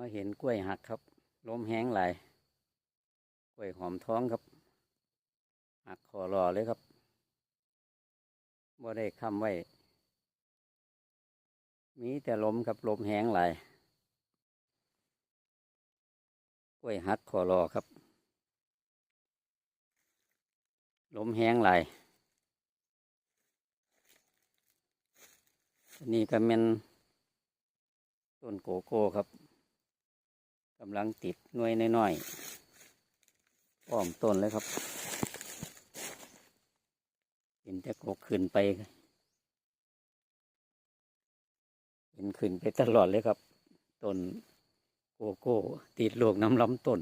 มาเห็นกล้วยหักครับ ล้มแห้งหลายกล้วยหอมท้องครับ หักคอรอเลยครับบ่ได้คำไว้ มีแต่ล้มครับล้มแห้งหลายกล้วยหักคอรอครับล้มแห้งหลายนนี้ก็เป็นต้นโกโก้ครับ กำลังติดหน่วยน้อยๆอ้อมต้นเลยครับเห็นแต่กกขึ้นไปเห็นขึ้นไปตลอดเลยครับต้นโกโก้ติดลูกน้ำล้ำต้น